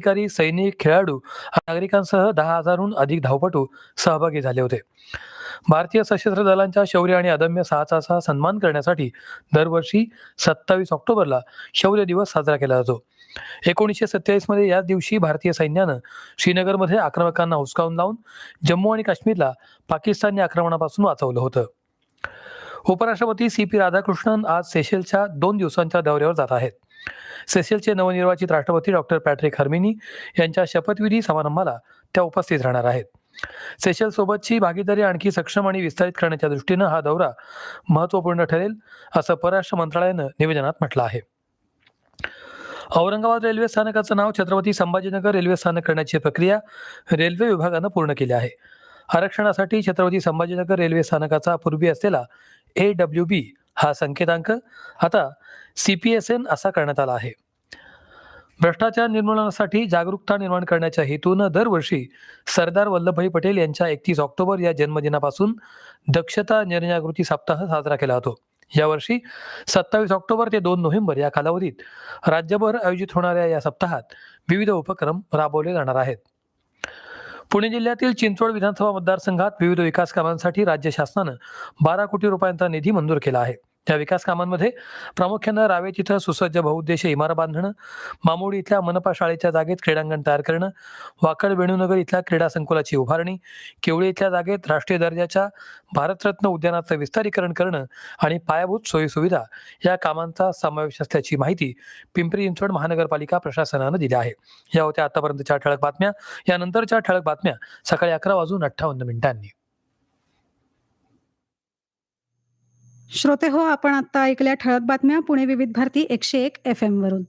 अधिकारी सैनिक खेळाडू नागरिकांसह दहा हजारहून अधिक धावपटू सहभागी झाले होते. भारतीय सशस्त्र दलांच्या शौर्य आणि अदम्य साहसाचा सन्मान करण्यासाठी दरवर्षी सत्तावीस ऑक्टोबरला शौर्य दिवस साजरा केला जातो. एकोणीसशे सत्तेचाळीसमध्ये याच दिवशी भारतीय सैन्यानं श्रीनगरमध्ये आक्रमकांना हुसकावून लावून जम्मू आणि काश्मीरला पाकिस्तानी आक्रमणापासून वाचवलं होतं. उपराष्ट्रपती सी पी राधाकृष्णन आज सेशेलच्या दोन दिवसांच्या दौऱ्यावर जात आहेत. सेसेलचे नवनिर्वाचित राष्ट्रपती डॉक्टर पॅट्रिक हर्मिनी यांच्या शपथविधी समारंभाला त्या उपस्थित राहणार आहेत. सेशल सोबतची भागीदारी आणखी सक्षम आणि विस्तारित करण्याच्या दृष्टीनं हा दौरा महत्त्वपूर्ण ठरेल असं परराष्ट्र मंत्रालयानं निवेदनात म्हटलं आहे. औरंगाबाद रेल्वे स्थानकाचं नाव छत्रपती संभाजीनगर रेल्वे स्थानक करण्याची प्रक्रिया रेल्वे विभागानं पूर्ण केली आहे. आरक्षणासाठी छत्रपती संभाजीनगर रेल्वे स्थानकाचा पूर्वी असलेला ए डब्ल्यू बी हा संकेतांक. आता सी पी एस एन असा करण्यात आला आहे. भ्रष्टाचार निर्मूलनासाठी जागरूकता निर्माण करण्याच्या हेतूनं दरवर्षी सरदार वल्लभभाई पटेल यांच्या एकतीस ऑक्टोबर या जन्मदिनापासून दक्षता जनजागृती सप्ताह साजरा केला जातो. यावर्षी सत्तावीस ऑक्टोबर ते दोन नोव्हेंबर या कालावधीत राज्यभर आयोजित होणाऱ्या या सप्ताहात विविध उपक्रम राबवले जाणार आहेत. पुणे जिल्ह्यातील चिंचवड विधानसभा मतदारसंघात विविध विकास कामांसाठी राज्य शासनानं बारा कोटी रुपयांचा निधी मंजूर केला आहे. या विकास कामांमध्ये प्रामुख्यानं रावेत इथं सुसज्ज बहुउद्देशीय इमारत बांधणं मामोडी इथल्या मनपा शाळेच्या जागेत क्रीडांगण तयार करणं वाकड वेणूनगर इथल्या क्रीडा संकुलाची उभारणी केवळी इथल्या जागेत राष्ट्रीय दर्जाच्या भारतरत्न उद्यानाचं विस्तारीकरण करणं आणि पायाभूत सोयीसुविधा या कामांचा समावेश असल्याची माहिती पिंपरी चिंचवड महानगरपालिका प्रशासनानं दिली आहे. या होत्या आतापर्यंतच्या ठळक बातम्या. यानंतरच्या ठळक बातम्या सकाळी अकरा वाजून अठ्ठावन्न मिनिटांनी. श्रोते हो आपण आता ऐकल्या ठळक बातम्या पुणे विविध भारती एकशे एक एफ एम वरून.